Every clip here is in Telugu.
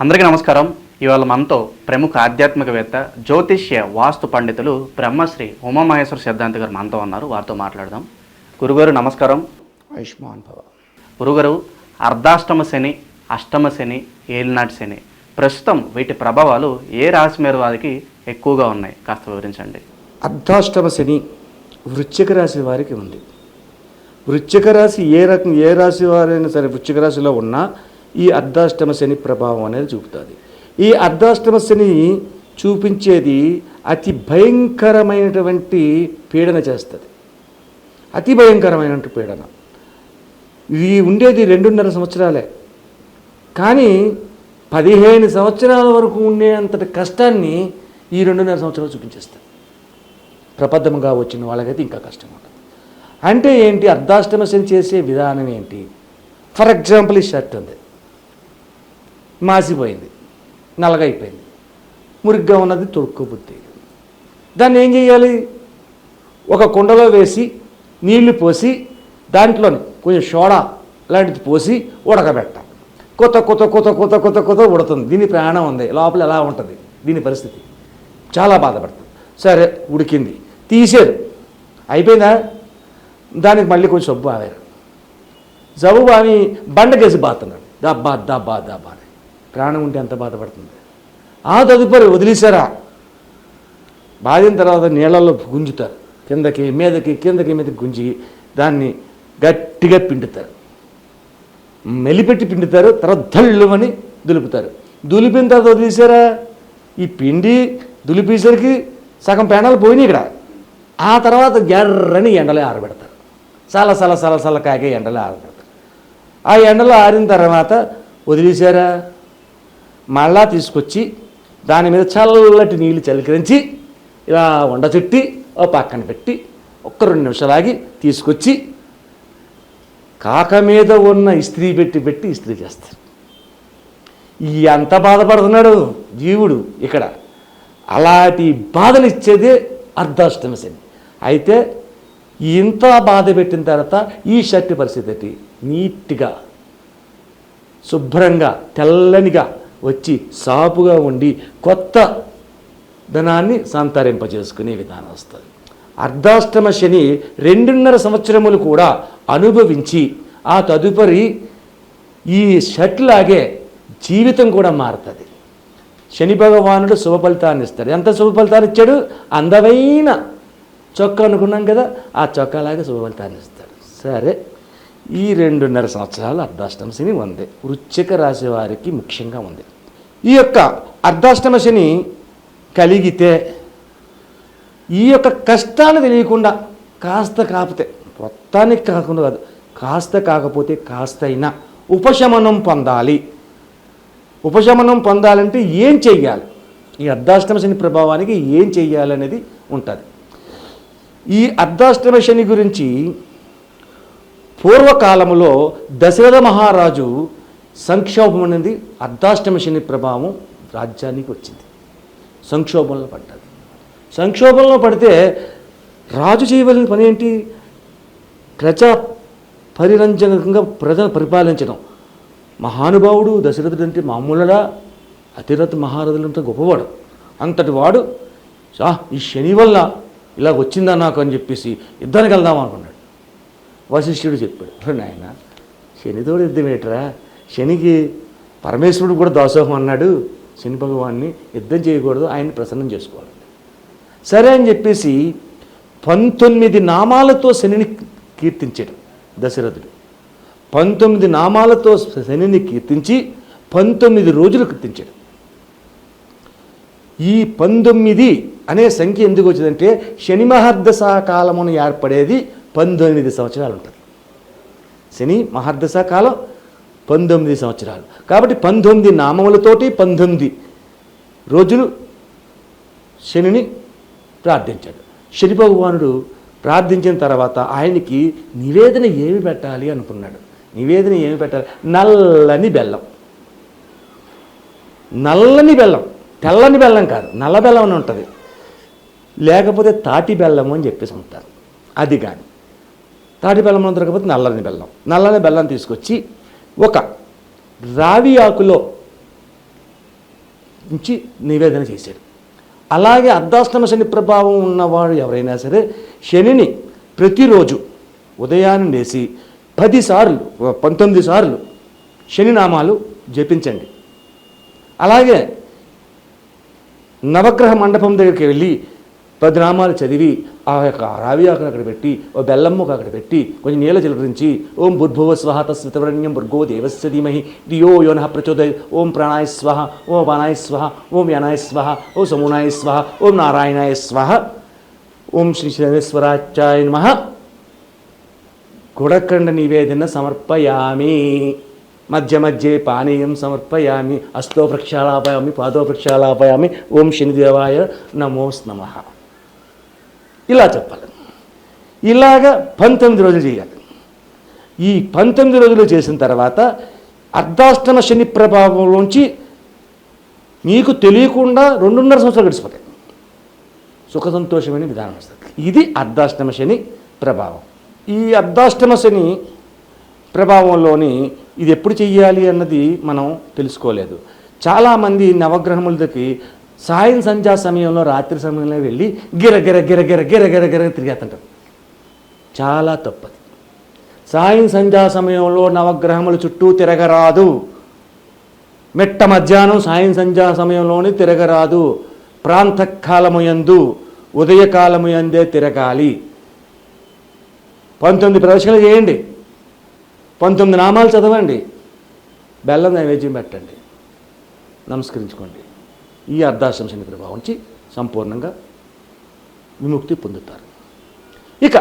అందరికీ నమస్కారం. ఇవాళ మనతో ప్రముఖ ఆధ్యాత్మికవేత్త జ్యోతిష్య వాస్తు పండితులు బ్రహ్మశ్రీ ఉమామహేశ్వర సిద్ధాంతి గారు మనతో ఉన్నారు. వారితో మాట్లాడదాం. గురుగారు నమస్కారం. ఆయుష్మాన్ భవ. గురుగారు అర్ధాష్టమ శని అష్టమ శని ఏలినాటి శని. ప్రస్తుతం వీటి ప్రభావాలు ఏ రాశి మీద వారికి ఎక్కువగా ఉన్నాయి? కాస్త వివరించండి. అర్ధాష్టమ శని వృశ్చిక రాశి వారికి ఉంది. వృశ్చిక రాశి ఏ రకం ఏ రాశి వారైనా సరే వృశ్చిక రాశిలో ఉన్నా ఈ అర్ధాష్టమ శని ప్రభావం అనేది చూపుతుంది. ఈ అర్ధాష్టమ శని చూపించేది అతి భయంకరమైనటువంటి పీడన చేస్తుంది. అతి భయంకరమైనటువంటి పీడన. ఇది ఉండేది రెండున్నర సంవత్సరాలే. కానీ పదిహేను సంవత్సరాల వరకు ఉండే అంతటి కష్టాన్ని ఈ రెండున్నర సంవత్సరాలు చూపించేస్తారు ప్రబద్ధంగా వచ్చిన వాళ్ళకైతే ఇంకా కష్టం ఉంటుంది అంటే ఏంటి? అర్ధాష్టమ శని చేసే విధానం ఏంటి? ఫర్ ఎగ్జాంపుల్ ఈ షర్ట్ ఉంది. మాసిపోయింది. నల్లగా అయిపోయింది మురిగ్గా ఉన్నది తొడుక్కుబుద్ధి దాన్ని ఏం చేయాలి? ఒక కుండలో వేసి నీళ్ళు పోసి దాంట్లోని కొంచెం సోడా లాంటిది పోసి ఉడకబెట్టాలి. కొత్త కొత్త కొత్త కొత్త కొత్త కొత్త ఉడుతుంది. దీని ప్రాణం ఉంది. లోపల ఎలా ఉంటుంది? దీని పరిస్థితి. చాలా బాధపడుతుంది. సరే ఉడికింది. తీసేరు. అయిపోయిందా? దానికి మళ్ళీ కొంచెం సబ్బు ఆవారు. సబ్బు బావి బండకేసి బాతున్నాడు దబ్బా దబ్బా దబ్బా ప్రాణం ఉంటే ఎంత బాధపడుతుంది? ఆ తదుపరి వదిలేశారా? బాధిన తర్వాత నీళ్ళల్లో గుంజుతారు. కిందకి మీదకి కిందకి మీదకి గుంజి దాన్ని గట్టిగా పిండుతారు. మెలిపెట్టి పిండుతారు తర్వాత ధళ్ళుమని దులుపుతారు. దులిపిన తర్వాత వదిలేశారా? ఈ పిండి దులిపేసరికి సగం పేనాలు పోయినాయి ఇక్కడ. ఆ తర్వాత ఎర్రని ఎండలే ఆరబెడతారు. చాలా చాలా చాలా చాలా కాగే ఎండలే ఆరబెడతారు. ఆ ఎండలో ఆరిన తర్వాత వదిలేశారా? మళ్ళా తీసుకొచ్చి దాని మీద చల్లటి నీళ్ళు చలికరించి ఇలా ఉండ చుట్టి ఓ పక్కన పెట్టి ఒక్క రెండు నిమిషాలు ఆగి తీసుకొచ్చి కాక మీద ఉన్న ఇస్త్రీ పెట్టి పెట్టి ఇస్త్రీ చేస్తారు. ఈ ఎంత బాధపడుతున్నాడు జీవుడు ఇక్కడ. అలాంటి బాధలు ఇచ్చేదే అర్ధాష్టమి శని. అయితే ఇంత బాధ పెట్టిన తర్వాత ఈ షర్ట్ పరిస్థితి నీట్గా శుభ్రంగా తెల్లనిగా వచ్చి సాపుగా ఉండి కొత్త ధనాన్ని సంతరింపజేసుకునే విధానం వస్తుంది. అర్ధాష్టమ శని రెండున్నర సంవత్సరములు కూడా అనుభవించి ఆ తదుపరి ఈ షట్లాగే లాగే జీవితం కూడా మారుతుంది. శని భగవానుడు శుభ ఫలితాన్ని ఇస్తాడు. ఎంత శుభ ఫలితాన్ని ఇచ్చాడు? అందమైన చొక్కా అనుకున్నాం కదా ఆ చొక్కాలాగే శుభ ఫలితాన్ని ఇస్తాడు. సరే ఈ రెండున్నర సంవత్సరాలు అర్ధాష్టమ శని ఉంది. వృశ్చిక రాశి వారికి ముఖ్యంగా ఉంది. ఈ యొక్క అర్ధాష్టమ శని కలిగితే ఈ యొక్క కష్టాన్ని తెలియకుండా కాస్త కాకపోతే మొత్తానికి కాకుండా కాదు కాస్త కాకపోతే కాస్త అయినా ఉపశమనం పొందాలి. ఉపశమనం పొందాలంటే ఏం చెయ్యాలి? ఈ అర్ధాష్టమ శని ప్రభావానికి ఏం చెయ్యాలనేది ఉంటుంది. ఈ అర్ధాష్టమ శని గురించి పూర్వకాలంలో దశరథ మహారాజు సంక్షోభం అనేది అర్ధాష్టమ శని ప్రభావం రాజ్యానికి వచ్చింది. సంక్షోభంలో పడ్డది. సంక్షోభంలో పడితే రాజు చేయవలసిన పని ఏంటి ప్రజా పరిరంజకంగా ప్రజను పరిపాలించడం. మహానుభావుడు దశరథుడు అంటే మామూలుగా అతిరథ మహారథులు అంటే గొప్పవాడు. అంతటి వాడు ఈ శని వల్ల ఇలా వచ్చిందా నాకు? అని చెప్పేసి యుద్ధానికి వెళ్దాం అనుకున్నాడు. వశిష్ఠుడు చెప్పాడు నాయన శనితోడు యుద్ధం ఏంటరా శనికి పరమేశ్వరుడు కూడా దాసోహం అన్నాడు. శని భగవాన్ని యుద్ధం చేయకూడదు ఆయన్ని ప్రసన్నం చేసుకోవాలి. సరే అని చెప్పేసి పంతొమ్మిది నామాలతో శనిని కీర్తించాడు దశరథుడు. పంతొమ్మిది నామాలతో శనిని కీర్తించి పంతొమ్మిది రోజులు కీర్తించాడు. ఈ పంతొమ్మిది అనే సంఖ్య ఎందుకు వచ్చిందంటే శని మహర్దశ కాలమును ఏర్పడేది పంతొమ్మిది సంవత్సరాలు ఉంటుంది. శని మహర్దశ కాలం పంతొమ్మిది సంవత్సరాలు. కాబట్టి పంతొమ్మిది నామములతోటి పంతొమ్మిది రోజులు శనిని ప్రార్థించాడు. శని భగవానుడు ప్రార్థించిన తర్వాత ఆయనకి నివేదన ఏమి పెట్టాలి అనుకున్నాడు. నివేదన ఏమి పెట్టాలి? నల్లని బెల్లం. నల్లని బెల్లం. తెల్లని బెల్లం కాదు నల్ల బెల్లం అని ఉంటుంది. లేకపోతే తాటి బెల్లం అని చెప్పేసి ఉంటారు అది కానీ తాటి బెల్లం దొరకకపోతే నల్లని బెల్లం. నల్లని బెల్లం తీసుకొచ్చి ఒక రావి ఆకులో నుంచి నివేదన చేశాడు. అలాగే అర్ధాస్తమ శని ప్రభావం ఉన్నవాడు ఎవరైనా సరే శనిని ప్రతిరోజు ఉదయాన్నే లేచి పదిసార్లు పంతొమ్మిది సార్లు శని నామాలు జపించండి. అలాగే నవగ్రహ మండపం దగ్గరికి వెళ్ళి పద్నామాలు చదివి ఆ యొక్క రావి ఆకును అక్కడ పెట్టి ఓ బెల్లమ్మకు అక్కడ పెట్టి కొంచెం నీళ్ళ చిలకరించి ఓం భూర్భువ స్వహ తస్వితవరణ్యం భృగో దేవస్య ధీమహి ధియో యోన ప్రచోదయ ఓం ప్రాణాయ స్వహ ఓం అపానాయ స్వహ ఓం యనాయ స్వహ ఓం సమునాయ స్వహ ఓం నారాయణాయ స్వహ ఓం శ్రీ శనేశ్వరాచాయ నమ. గుడకండ నివేదన సమర్పయామి. మధ్య మధ్యే పానీయం సమర్పయామి. అస్తో ప్రక్షాళాపయామి పాదో ప్రక్షాళాపయామి ఓం శనిదేవాయ నమోస్ నమః. ఇలా చెప్పాలి. ఇలాగ పంతొమ్మిది రోజులు చేయాలి. ఈ పంతొమ్మిది రోజులు చేసిన తర్వాత అర్ధాష్టమ శని ప్రభావంలోంచి మీకు తెలియకుండా రెండున్నర సంవత్సరాలు గడిచిపోతాయి. సుఖ సంతోషమైన విధానం వస్తుంది. ఇది అర్ధాష్టమ శని ప్రభావం. ఈ అర్ధాష్టమ శని ప్రభావంలోని ఇది ఎప్పుడు చెయ్యాలి అన్నది మనం తెలుసుకోలేదు. చాలామంది నవగ్రహములకి సాయం సంధ్యా సమయంలో రాత్రి సమయంలో వెళ్ళి గిర గిర గిర గిర గిర గిర గిర తిరిగేస్తుంటారు చాలా తప్పది. సాయం సంధ్యా సమయంలో నవగ్రహముల చుట్టూ తిరగరాదు. మెట్ట మధ్యాహ్నం సాయం సంధ్యా సమయంలోనే తిరగరాదు. ప్రాంతకాలముయందు ఉదయకాలముయందే తిరగాలి. పంతొమ్మిది ప్రదర్శనలు చేయండి. పంతొమ్మిది నామాలు చదవండి. బెల్లం నైవేద్యం పెట్టండి. నమస్కరించుకోండి. ఈ అర్ధాశ్రమ శని ప్రభావం నుంచి సంపూర్ణంగా విముక్తి పొందుతారు. ఇక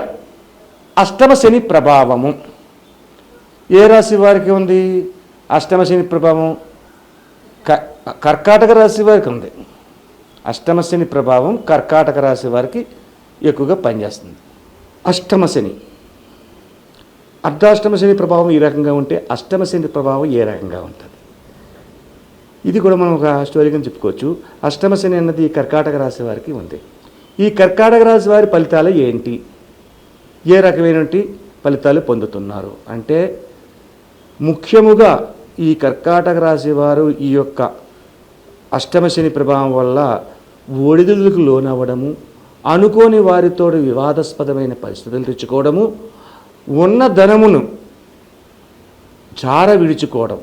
అష్టమ శని ప్రభావము. ఏ రాశి వారికి ఉంది? అష్టమ శని ప్రభావం క- కర్కాటక రాశి వారికి ఉంది. అష్టమ శని ప్రభావం కర్కాటక రాశి వారికి ఎక్కువగా పనిచేస్తుంది. అష్టమ శని. అర్ధాష్టమ శని ప్రభావం ఈ రకంగా ఉంటే అష్టమ శని ప్రభావం ఏ రకంగా ఉంటుంది? ఇది కూడా మనం ఒక స్టోరీగా చెప్పుకోవచ్చు. అష్టమశని అన్నది ఈ కర్కాటక రాశి వారికి ఉంది. ఈ కర్కాటక రాశి వారి ఫలితాలు ఏంటి? ఏ రకమైనటువంటి ఫలితాలు పొందుతున్నారు? అంటే ముఖ్యముగా ఈ కర్కాటక రాశి వారు ఈ యొక్క అష్టమశని ప్రభావం వల్ల ఒడిదుడుకు లోనవ్వడము అనుకోని వారితో వివాదాస్పదమైన పరిస్థితులు తెచ్చుకోవడము ఉన్న ధనమును జార విడుచుకోవడం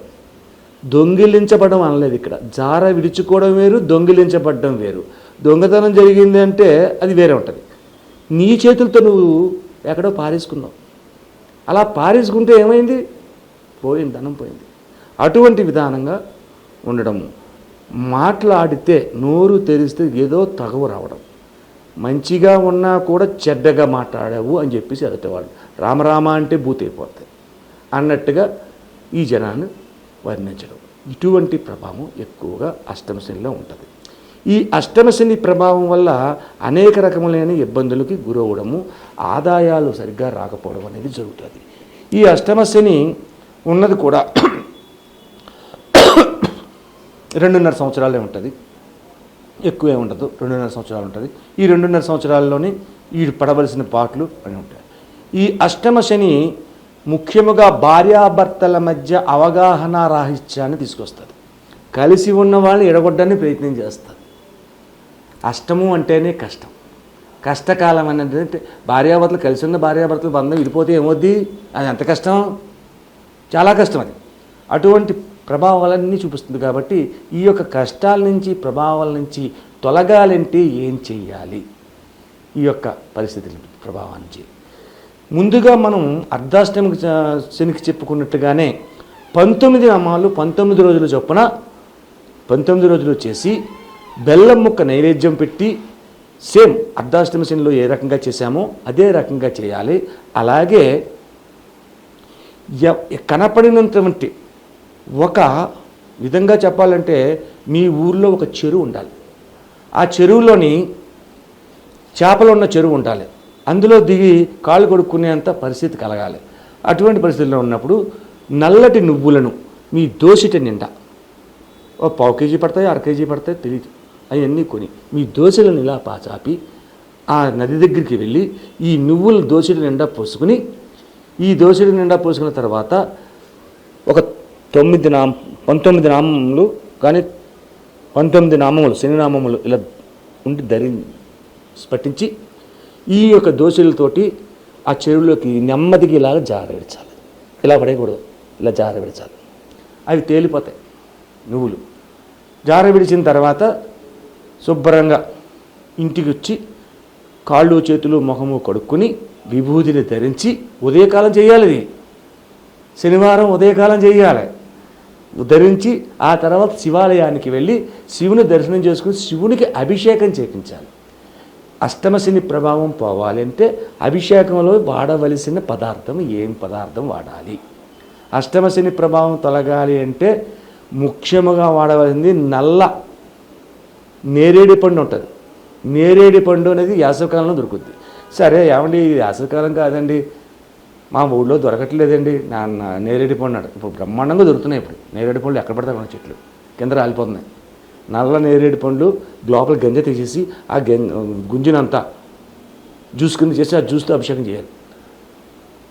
దొంగిలించబడడం అనలేదు ఇక్కడ. జార విడుచుకోవడం వేరు దొంగిలించబడడం వేరు. దొంగతనం జరిగింది అంటే అది వేరే ఉంటుంది. నీ చేతులతో నువ్వు ఎక్కడో పారేసుకున్నావు. అలా పారేసుకుంటే ఏమైంది? పోయింది ధనం పోయింది. అటువంటి విధానంగా ఉండడము. మాట్లాడితే నోరు తెరిస్తే ఏదో తగవు రావడం. మంచిగా ఉన్నా కూడా చెడ్డగా మాట్లాడావు అని చెప్పేసి ఎదుటివాడు. రామరామ అంటే భూతైపోతాయి. అన్నట్టుగా ఈ జనాన్ని వర్ణించడం. ఇటువంటి ప్రభావం ఎక్కువగా అష్టమశనిలో ఉంటుంది. ఈ అష్టమశని ప్రభావం వల్ల అనేక రకములైన ఇబ్బందులకి గురవడము ఆదాయాలు సరిగ్గా రాకపోవడం అనేది జరుగుతుంది. ఈ అష్టమశని ఉన్నది కూడా రెండున్నర సంవత్సరాలే ఉంటుంది. ఎక్కువే ఉండదు రెండున్నర సంవత్సరాలు ఉంటుంది. ఈ రెండున్నర సంవత్సరాల్లోనే ఈ పడవలసిన పాటలు అని ఉంటాయి. ఈ అష్టమ శని ముఖ్యముగా భార్యాభర్తల మధ్య అవగాహన రాహిత్యాన్ని తీసుకొస్తుంది. కలిసి ఉన్న వాళ్ళని ఎడగొట్టడానికి ప్రయత్నం చేస్తుంది. అష్టము అంటేనే కష్టం. కష్టకాలం అనేది భార్యాభర్తలు కలిసి ఉన్న భార్యాభర్తలు బంధం విడిపోతే ఏమొద్ది అది ఎంత కష్టం. చాలా కష్టం అది. అటువంటి ప్రభావాలన్నీ చూపిస్తుంది కాబట్టి ఈ యొక్క కష్టాల నుంచి ప్రభావాల నుంచి తొలగాలంటే ఏం చెయ్యాలి? ఈ యొక్క పరిస్థితుల ప్రభావం నుంచి ముందుగా మనం అర్ధాష్టమికి శనికి చెప్పుకున్నట్టుగానే పంతొమ్మిది అమ్మాలు పంతొమ్మిది రోజులు చొప్పున పంతొమ్మిది రోజులు చేసి బెల్లం ముక్క నైవేద్యం పెట్టి సేమ్ అర్ధాష్టమి శనిలో ఏ రకంగా చేశామో అదే రకంగా చేయాలి. అలాగే ఎ- కనపడినంతవంటి ఒక విధంగా చెప్పాలంటే మీ ఊర్లో ఒక చెరువు ఉండాలి. ఆ చెరువులోని చేపలు ఉన్న చెరువు ఉండాలి. అందులో దిగి కాళ్ళు కొడుక్కునేంత పరిస్థితి కలగాలి. అటువంటి పరిస్థితుల్లో ఉన్నప్పుడు నల్లటి నువ్వులను మీ దోసిట నిండా ఓ పావు కేజీ పడతాయి అర కేజీ పడతాయి తెలియదు అవన్నీ కొని మీ దోశలను ఇలా పాచాపి ఆ నది దగ్గరికి వెళ్ళి ఈ నువ్వుల దోశల నిండా పోసుకుని ఈ దోశల నిండా పోసుకున్న తర్వాత ఒక తొమ్మిది నామ పంతొమ్మిది నామములు కానీ పంతొమ్మిది నామములు శని నామములు ఇలా ఉండి ధరి స్పట్టించి ఈ యొక్క దోశలతోటి ఆ చెరువులోకి నెమ్మదిగా ఇలా జారవిడచాలి ఇలా పడేయకూడదు. ఇలా జారవిడచాలి అవి తేలిపోతాయి. నువ్వులు. జారవిడిచిన తర్వాత శుభ్రంగా ఇంటికి వచ్చి కాళ్ళు చేతులు ముఖము కడుక్కొని విభూతిని ధరించి ఉదయకాలం చేయాలి ఇది. శనివారం ఉదయకాలం చేయాలి. ధరించి ఆ తర్వాత శివాలయానికి వెళ్ళి శివుని దర్శనం చేసుకుని శివునికి అభిషేకం చేయించాలి అష్టమశని ప్రభావం పోవాలంటే అభిషేకంలో వాడవలసిన పదార్థం ఏం పదార్థం వాడాలి? అష్టమశని ప్రభావం తొలగాలి అంటే ముఖ్యముగా వాడవలసింది నల్ల నేరేడి పండు ఉంటుంది. నేరేడి పండు అనేది యాసవకాలంలో దొరుకుద్ది. సరే ఏమండి ఇది యాసవకాలం కాదండి. మా ఊళ్ళో దొరకట్లేదండి. నా నేరేడి పండు అన్నాడు ఇప్పుడు బ్రహ్మాండంగా దొరుకుతున్నాయి ఇప్పుడు. నేరేడి పండ్లు ఎక్కడ పడతాయి మన చెట్లు. కింద రాలిపోతున్నాయి. నల్ల నేరేడు పండ్లు లోపల గంజ తీసేసి ఆ గం గుంజునంతా జ్యూస్ కింద చేసి ఆ జ్యూస్తో అభిషేకం చేయాలి.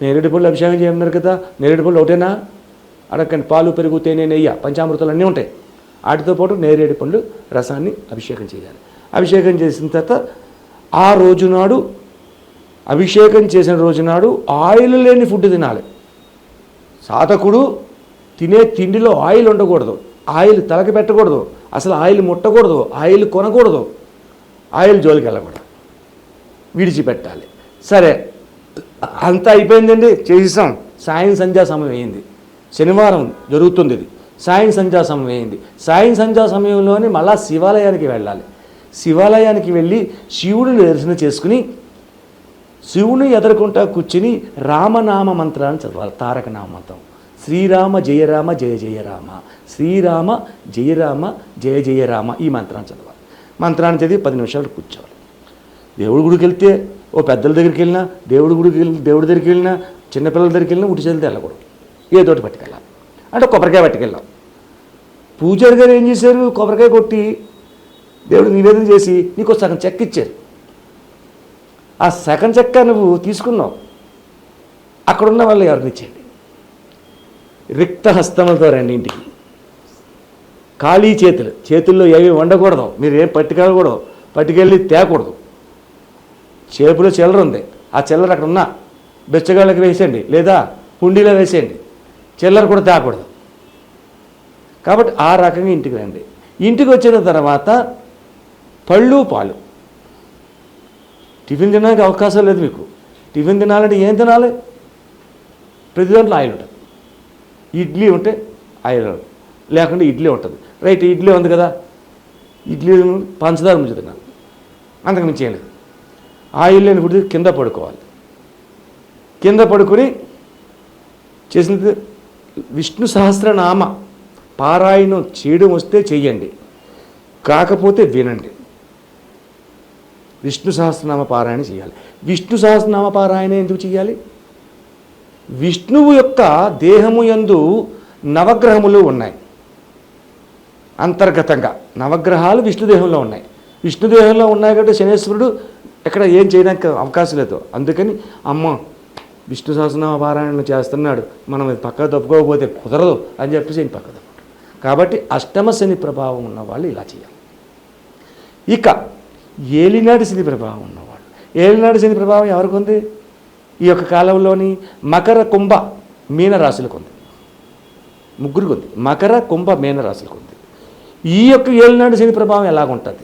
నేరేడు పళ్ళు అభిషేకం చేయమన్నారు కదా నేరేడు పళ్ళు ఒకటేనా? అడగండి పాలు పెరుగు తేనె నెయ్యి పంచామృతాలు అన్నీ ఉంటాయి. వాటితో పాటు నేరేడు పండ్లు రసాన్ని అభిషేకం చేయాలి. అభిషేకం చేసిన తర్వాత ఆ రోజు నాడు అభిషేకం చేసిన రోజు నాడు ఆయిల్ లేని ఫుడ్ తినాలి. సాధకుడు తినే తిండిలో ఆయిల్ ఉండకూడదు. ఆయిల్ తలకి పెట్టకూడదు. అసలు ఆయిల్ ముట్టకూడదు ఆయిల్ కొనకూడదు. ఆయిల్ జోలికి వెళ్ళకూడదు. విడిచిపెట్టాలి. సరే అంతా అయిపోయిందండి. చేసేసాం. సాయం సంధ్యా సమయం అయింది. శనివారం జరుగుతుంది ఇది. సాయం సంధ్యా సమయం అయింది. సాయం సంధ్యా సమయంలోనే మళ్ళా శివాలయానికి వెళ్ళాలి. శివాలయానికి వెళ్ళి శివుడిని దర్శనం చేసుకుని శివుని ఎదుర్కొంటా కూర్చుని రామనామ మంత్రాన్ని చదవాలి తారక నామ మంత్రం. శ్రీరామ జయరామ జయ జయ రామ. శ్రీరామ జయరామ జయ జయ రామ ఈ మంత్రాన్ని చదవాలి. మంత్రాన్ని చదివి పది నిమిషాలు కూర్చోవాలి. దేవుడి గుడికి వెళ్తే ఓ పెద్దల దగ్గరికి వెళ్ళినా దేవుడి గుడికి వెళ్ళి దేవుడి దగ్గరికి వెళ్ళినా చిన్నపిల్లల దగ్గరికి వెళ్ళినా ఉట్టి చదివితే వెళ్ళకూడదు. ఏదోటి పట్టుకెళ్ళాలి. అంటే కొబ్బరికాయ పట్టుకెళ్ళాం పూజారి గారు ఏం చేశారు? కొబ్బరికాయ కొట్టి దేవుడు నివేదన చేసి నీకు సగం చెక్క ఇచ్చారు. ఆ సగం చెక్క నువ్వు తీసుకున్నావు. అక్కడున్న వాళ్ళు ఎవరిని ఇచ్చేయండి? రిక్త హస్తములతో రండి ఇంటికి ఖాళీ చేతులు. చేతుల్లో ఏవి వండకూడదు. మీరు ఏం పట్టుకెళ్ళకూడదు పట్టుకెళ్ళి తేకూడదు. చేపులో చిల్లర ఉంది. ఆ చిల్లర అక్కడ ఉన్నా. బెచ్చగాళ్ళకి వేసేయండి. లేదా హుండీలో వేసేయండి. చిల్లర కూడా తేకూడదు. కాబట్టి ఆ రకంగా ఇంటికి రండి. ఇంటికి వచ్చిన తర్వాత పళ్ళు పాలు. టిఫిన్ తినడానికి అవకాశం లేదు మీకు. టిఫిన్ తినాలంటే ఏం తినాలి? ప్రతి దాంట్లో ఆయిల్ ఉంటుంది. ఇడ్లీ ఉంటే ఆయిల్ లేకుంటే ఇడ్లీ ఉంటుంది. రైట్ ఇడ్లీ ఉంది కదా. ఇడ్లీ పంచదార ముంచి తిన్నాను అంతకు మించి ఏం లేదు. ఆయిల్ లేని ఫుడ్ కింద పడుకోవాలి. కింద పడుకొని చేసినది విష్ణు సహస్రనామ. పారాయణం చేయడం వస్తే చెయ్యండి. కాకపోతే వినండి. విష్ణు సహస్రనామ పారాయణ చేయాలి. విష్ణు సహస్రనామ పారాయణ ఎందుకు చేయాలి? విష్ణువు యొక్క దేహము యందు నవగ్రహములు ఉన్నాయి. అంతర్గతంగా నవగ్రహాలు విష్ణుదేహంలో ఉన్నాయి. విష్ణుదేహంలో ఉన్నాయి కాబట్టి శనేశ్వరుడు ఎక్కడ ఏం చేయడానికి అవకాశం లేదు. అందుకని అమ్మ విష్ణు సహస్రనామ పారాయణ చేస్తున్నాడు. మనం ఇది పక్క తప్పుకోకపోతే కుదరదు అని చెప్పేసి ఆయన పక్క తప్పుకుంటాడు కాబట్టి అష్టమ శని ప్రభావం ఉన్నవాళ్ళు ఇలా చేయాలి. ఇక ఏలినాటి శని ప్రభావం ఉన్నవాళ్ళు. ఏలినాటి శని ప్రభావం ఎవరికి ఉంది? ఈ యొక్క కాలంలోని మకర కుంభ మీనరాశులకు ఉంది. ముగ్గురికి ఉంది. మకర కుంభ మీనరాశులకు ఉంది. ఈ యొక్క ఏలినాడు శని ప్రభావం ఎలాగుంటుంది?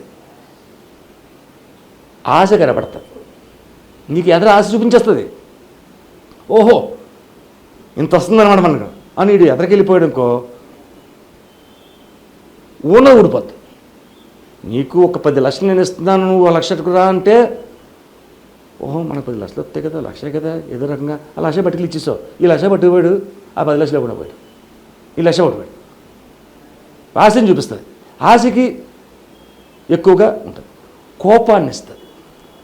ఆశ కనబడుతుంది. నీకు ఎదురు ఆశ చూపించేస్తుంది? ఓహో ఇంత వస్తుందన్నమాట మనకు. అని ఇటు ఎదరికెళ్ళిపోయాడు అనుకో ఊన ఊడిపోద్ది. నీకు ఒక పది లక్షలు నేను ఇస్తున్నాను నువ్వు లక్షకు రా అంటే ఓహో మనకు పది లక్షలు వస్తాయి కదా లక్షే కదా ఏదో రకంగా. ఆ లక్ష పట్టుకులు ఇచ్చేసావు. ఈ లక్ష పట్టుకుపోయాడు ఆ పది లక్షలు కూడా పోయాడు? ఈ లక్ష పట్టుకుపోయాడు ఆశని చూపిస్తుంది. ఆశకి ఎక్కువగా ఉంటుంది. కోపాన్ని ఇస్తుంది.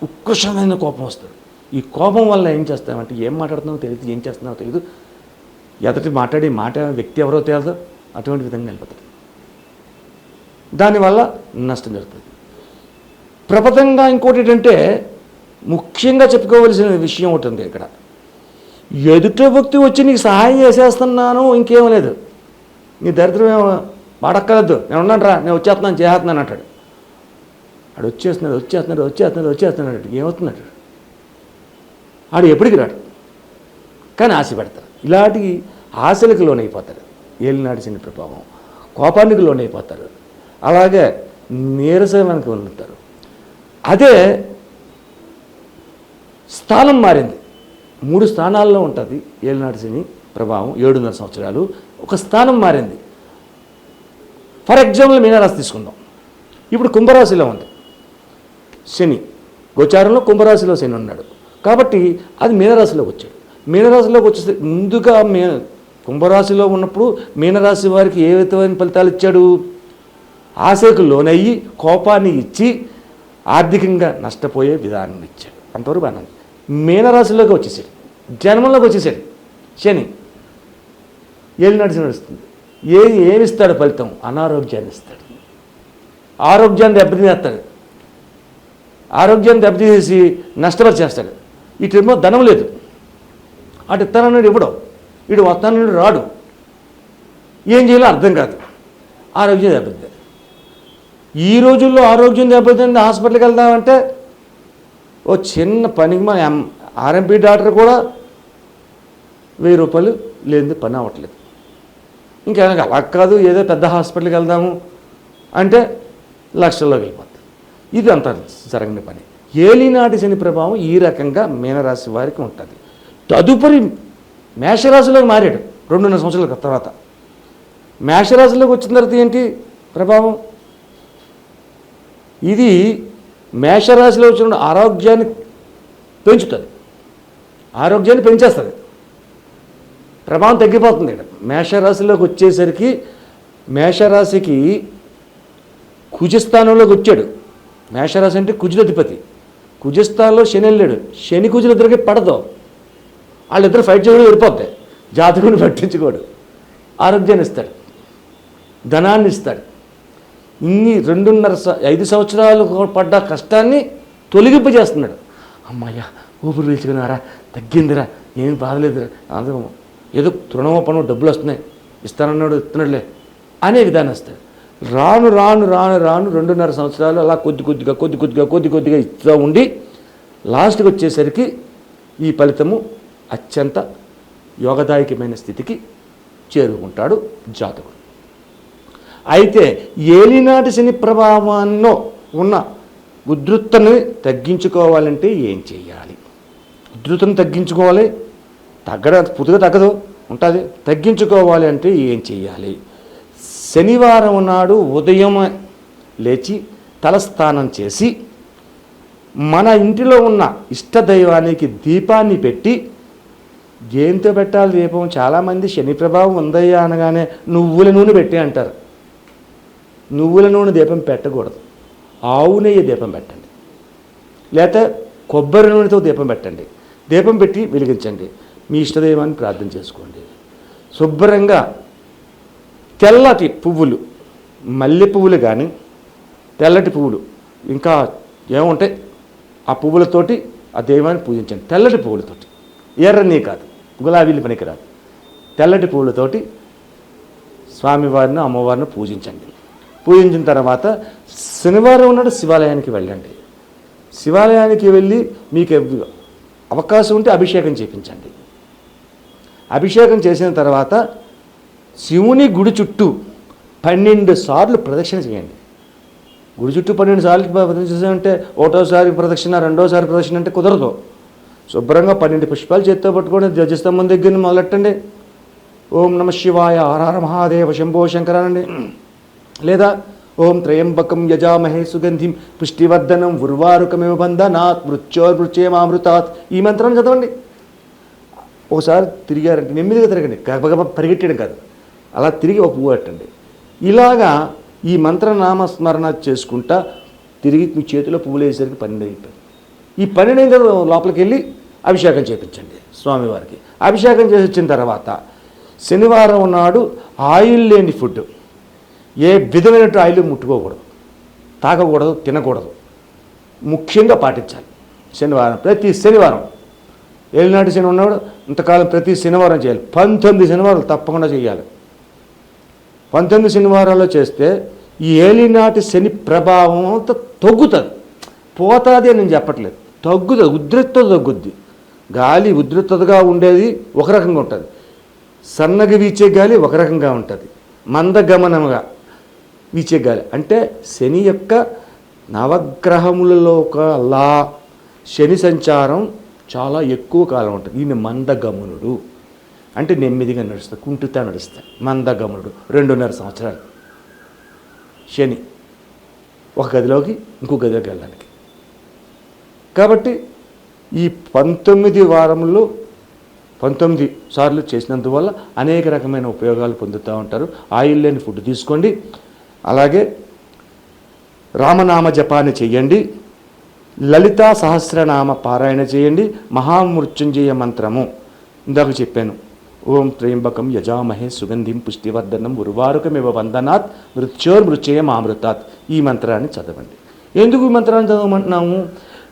ఉత్కృష్టమైన కోపం వస్తుంది. ఈ కోపం వల్ల ఏం చేస్తామంటే ఏం మాట్లాడుతున్నావో తెలియదు ఏం చేస్తున్నావో తెలియదు. ఎదటి మాట్లాడే మాట వ్యక్తి ఎవరో తెలియదు. అటువంటి విధంగా వెళ్ళిపోతుంది. దానివల్ల నష్టం జరుగుతుంది. ప్రపదంగా ఇంకోటి ఏంటంటే ముఖ్యంగా చెప్పుకోవలసిన విషయం ఒకటి ఉంది ఇక్కడ. ఎదుట వ్యక్తి వచ్చి నీకు సహాయం చేసేస్తున్నాను ఇంకేం లేదు. నీ దరిద్రం ఏమో నేను ఉన్నాను రా నేను వచ్చేస్తున్నాను చేస్తున్నాను అంటాడు. ఆడు వచ్చేస్తున్నాడు వచ్చేస్తున్నాడు వచ్చేస్తున్నాడు వచ్చేస్తున్నాడు ఏమవుతున్నాడు ఆడు ఎప్పటికి రాడు? కానీ ఆశ పెడతాడు. ఇలాంటి ఆశలకు లోనైపోతారు ఏలినాడు చిన్న ప్రభావం. కోపానికి లోనైపోతారు అలాగే నీరసమనికి ఉంటారు అదే స్థానం మారింది. మూడు స్థానాల్లో ఉంటుంది ఏలినాటి శని ప్రభావం ఏడున్నర సంవత్సరాలు. ఒక స్థానం మారింది. ఫర్ ఎగ్జాంపుల్ మీనరాశి తీసుకుందాం. ఇప్పుడు కుంభరాశిలో ఉంది. శని. గోచారంలో కుంభరాశిలో శని ఉన్నాడు. కాబట్టి అది మీనరాశిలోకి వచ్చాడు. మీనరాశిలోకి వచ్చేసి ముందుగా మీ కుంభరాశిలో ఉన్నప్పుడు మీనరాశి వారికి ఏ విధమైన ఫలితాలు ఇచ్చాడు? ఆశకు లోనయ్యి కోపాన్ని ఇచ్చి ఆర్థికంగా నష్టపోయే విధానం ఇచ్చాడు. అంతవరకు బాగానే మీనరాశిలోకి వచ్చేసాడు. జన్మంలోకి వచ్చేసాడు. శని. ఏది నడిచి నడుస్తుంది. ఏది ఏమిస్తాడు ఫలితం అనారోగ్యాన్ని ఇస్తాడు. ఆరోగ్యాన్ని దెబ్బతినేస్తాడు. ఆరోగ్యాన్ని దెబ్బతీసి నష్టపరిచేస్తాడు. ఇటేమో ధనం లేదు. అటు ఇస్తానన్నాడు ఇవ్వడం. ఇటు వస్తానన్నాడు రాడు. ఏం చేయాలో అర్థం కాదు. ఆరోగ్యం దెబ్బతింది. ఈ రోజుల్లో ఆరోగ్యం దెబ్బతింది. హాస్పిటల్కి వెళ్దామంటే ఓ చిన్న పనికి మన ఆర్ఎంపీ డాక్టర్ కూడా వెయ్యి రూపాయలు లేనిది పని అవ్వట్లేదు. ఇంకా అలా కాదు ఏదో పెద్ద హాస్పిటల్కి వెళ్దాము అంటే లక్షల్లోకి వెళ్ళిపోతుంది ఇది అంత జరగని పని. ఏలినాటి శని ప్రభావం ఈ రకంగా మీనరాశి వారికి ఉంటుంది. తదుపరి మేషరాశిలోకి మారాడు రెండున్నర సంవత్సరాల తర్వాత. మేషరాశిలోకి వచ్చిన తర్వాత ఏంటి ప్రభావం? ఇది మేషరాశిలో వచ్చిన ఆరోగ్యాన్ని పెంచుతుంది. ఆరోగ్యాన్ని పెంచేస్తుంది. ప్రభావం తగ్గిపోతుంది ఇక్కడ. మేషరాశిలోకి వచ్చేసరికి మేషరాశికి కుజస్థానంలోకి వచ్చాడు. మేషరాశి అంటే కుజులధిపతి. కుజస్థానంలో శని వెళ్ళాడు. శని కుజులిద్దరికి పడదు. వాళ్ళిద్దరు ఫైట్ చేయడం వెళ్ళిపోతాయి జాతకుని పట్టించుకోడు. ఆరోగ్యాన్ని ఇస్తాడు. ధనాన్ని ఇస్తాడు. ఇన్ని రెండున్నర స- ఐదు సంవత్సరాలు పడ్డ కష్టాన్ని తొలగింపజేస్తున్నాడు. అమ్మాయ్యా ఊపిరి పీల్చుకున్నారా? తగ్గిందిరా. ఏం బాధలేదురా. అందరూ ఏదో తృణమో పనో డబ్బులు వస్తున్నాయి. ఇస్తానన్నాడు ఇస్తున్నాడులే అనే విధానం వస్తాడు. రాను రాను రాను రాను రెండున్నర సంవత్సరాలు అలా కొద్ది కొద్దిగా కొద్ది కొద్దిగా కొద్ది కొద్దిగా ఇస్తూ ఉండి లాస్ట్కి వచ్చేసరికి ఈ ఫలితము అత్యంత యోగదాయకమైన స్థితికి చేరుకుంటాడు జాతకుడు. అయితే ఏలినాటి శని ప్రభావాన్నో ఉన్న ఉధృతని తగ్గించుకోవాలంటే ఏం చేయాలి ఉధృతను తగ్గించుకోవాలి. తగ్గడం పూర్తిగా తగ్గదు ఉంటుంది. తగ్గించుకోవాలి అంటే ఏం చేయాలి శనివారం నాడు ఉదయం లేచి తలస్నానం చేసి మన ఇంటిలో ఉన్న ఇష్టదైవానికి దీపాన్ని పెట్టి దేంతో పెట్టాలి దీపం? చాలామంది శని ప్రభావం ఉందయ్యా అనగానే నువ్వుల నూనె పెట్టి అంటారు. నువ్వుల నూనె దీపం పెట్టకూడదు. ఆవు నెయ్యి దీపం పెట్టండి. లేకపోతే కొబ్బరి నూనెతో దీపం పెట్టండి. దీపం పెట్టి వెలిగించండి. మీ ఇష్టదైవాన్ని ప్రార్థన చేసుకోండి. శుభ్రంగా తెల్లటి పువ్వులు మల్లె పువ్వులు కానీ తెల్లటి పువ్వులు ఇంకా ఏముంటాయి ఆ పువ్వులతోటి ఆ దైవాన్ని పూజించండి. తెల్లటి పువ్వులతోటి. ఎర్రని కాదు గులాబీలు పనికిరాదు. తెల్లటి పువ్వులతోటి స్వామివారిని అమ్మవారిని పూజించండి. పూజించిన తర్వాత శనివారం నాడు శివాలయానికి వెళ్ళండి. శివాలయానికి వెళ్ళి మీకు అవకాశం ఉంటే అభిషేకం చేయించండి అభిషేకం చేసిన తర్వాత శివుని గుడి చుట్టూ పన్నెండు సార్లు ప్రదక్షిణ చేయండి. గుడి చుట్టూ పన్నెండు సార్లు ప్రదక్షిణ చేసామంటే ఒకటోసారి ప్రదక్షిణ రెండోసారి ప్రదక్షిణ అంటే కుదరదు. శుభ్రంగా పన్నెండు పుష్పాలు చేత్తో పట్టుకొని ధ్వజస్తంభం దగ్గర మొదలెట్టండి. ఓం నమ శివాయ హర మహాదేవ శంభో శంకరానండి. లేదా ఓం త్రయంబకం యజామహే సుగంధిం పుష్టివర్ధనం ఉర్వారుకమివ బంధనాత్ మృత్యోర్మృత్యమామృతాత్ ఈ మంత్రాన్ని చదవండి. ఒకసారి తిరిగారంటే నెమ్మదిగా తిరగండి. గబగబ పరిగెట్టడం కాదు. అలా తిరిగి ఒక పువ్వు పెట్టండి ఇలాగా ఈ మంత్రనామస్మరణ చేసుకుంటా తిరిగి మీ చేతిలో పువ్వులు వేసరికి పన్నెండు అయిపోయింది. ఈ పన్నెండు అయిన తర్వాత లోపలికి వెళ్ళి అభిషేకం చేయించండి స్వామివారికి. అభిషేకం చేసి వచ్చిన తర్వాత శనివారం నాడు ఆయిల్ లేని ఫుడ్ ఏ విధమైన ఆయిల్ ముట్టుకోకూడదు. తాగకూడదు తినకూడదు. ముఖ్యంగా పాటించాలి. శనివారం ప్రతి శనివారం. ఏలినాటి శని ఉన్నాడు ఇంతకాలం ప్రతి శనివారం చేయాలి. పంతొమ్మిది శనివారాలు తప్పకుండా చేయాలి. పంతొమ్మిది శనివారాల్లో చేస్తే ఈ ఏలినాటి శని ప్రభావం అంతా తగ్గుతుంది. పోతుంది అని నేను చెప్పట్లేదు. తగ్గుతుంది ఉద్రిక్తత తగ్గుద్ది. గాలి ఉద్రిక్తతగా ఉండేది ఒక రకంగా ఉంటుంది. సన్నగా వీచే గాలి ఒక రకంగా ఉంటుంది. మందగమనముగా. వీచే గాలి అంటే శని యొక్క నవగ్రహములలో లా శని సంచారం చాలా ఎక్కువ కాలం ఉంటుంది. ఈయన మందగమనుడు. అంటే నెమ్మదిగా నడుస్తాడు కుంటుతా నడుస్తాడు మందగమనుడు రెండున్నర సంవత్సరాలు. శని ఒక గదిలోకి ఇంకో గదిలోకి వెళ్ళడానికి. కాబట్టి ఈ పంతొమ్మిది వారములు పంతొమ్మిది సార్లు చేసినందువల్ల అనేక రకమైన ఉపయోగాలు పొందుతూ ఉంటారు. ఆయిల్ లేని ఫుడ్ తీసుకోండి. అలాగే రామనామ జపాన్ని చేయండి లలితా సహస్రనామ పారాయణ చేయండి మహామృత్యుంజయ మంత్రము. ఇందాక చెప్పాను ఓం త్రయంబకం యజామహే సుగంధిం పుష్టివర్ధనం ఉర్వారుకమివ వందనాత్ మృత్యోర్మృత్యయం అమృతాత్ ఈ మంత్రాన్ని చదవండి. ఎందుకు ఈ మంత్రాన్ని చదవమంటున్నాము?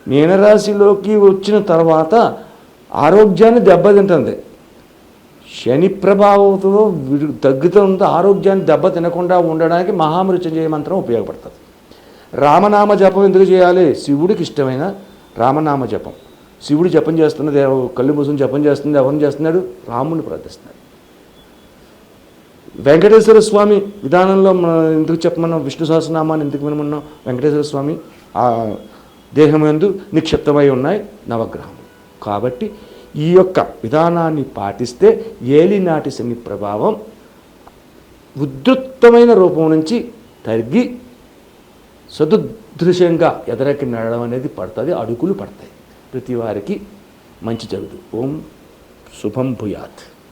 మీనరాశిలోకి వచ్చిన తర్వాత ఆరోగ్యాన్ని దెబ్బతింటుంది. శని ప్రభావంతో తగ్గుతుందో తగ్గుతూ ఆరోగ్యాన్ని దెబ్బ తినకుండా ఉండడానికి మహామృత్యుంజయ మంత్రం ఉపయోగపడుతుంది. రామనామ జపం ఎందుకు చేయాలి? శివుడికి ఇష్టమైన రామనామ జపం. శివుడు జపం చేస్తున్నది కళ్ళు మూసుని జపం చేస్తుంది ఎవరిని చేస్తున్నాడు? రాముడిని ప్రార్థిస్తున్నాడు. వెంకటేశ్వర స్వామి విధానంలో మన ఎందుకు చెప్పమన్నాం? విష్ణు సహస్రనామాన్ని ఎందుకు వినమన్నాం? వెంకటేశ్వర స్వామి ఆ దేహం ఎందు నిక్షిప్తమై ఉన్నాయి నవగ్రహం కాబట్టి ఈ యొక్క విధానాన్ని పాటిస్తే ఏలినాటి శని ప్రభావం ఉద్ధృతమైన రూపం నుంచి తగ్గి సదుదృశ్యంగా ఎదరకి నడడం అనేది పడుతుంది అడుగులు పడతాయి. ప్రతి వారికి మంచి జరుగుతుంది. ఓం శుభం భూయాత్.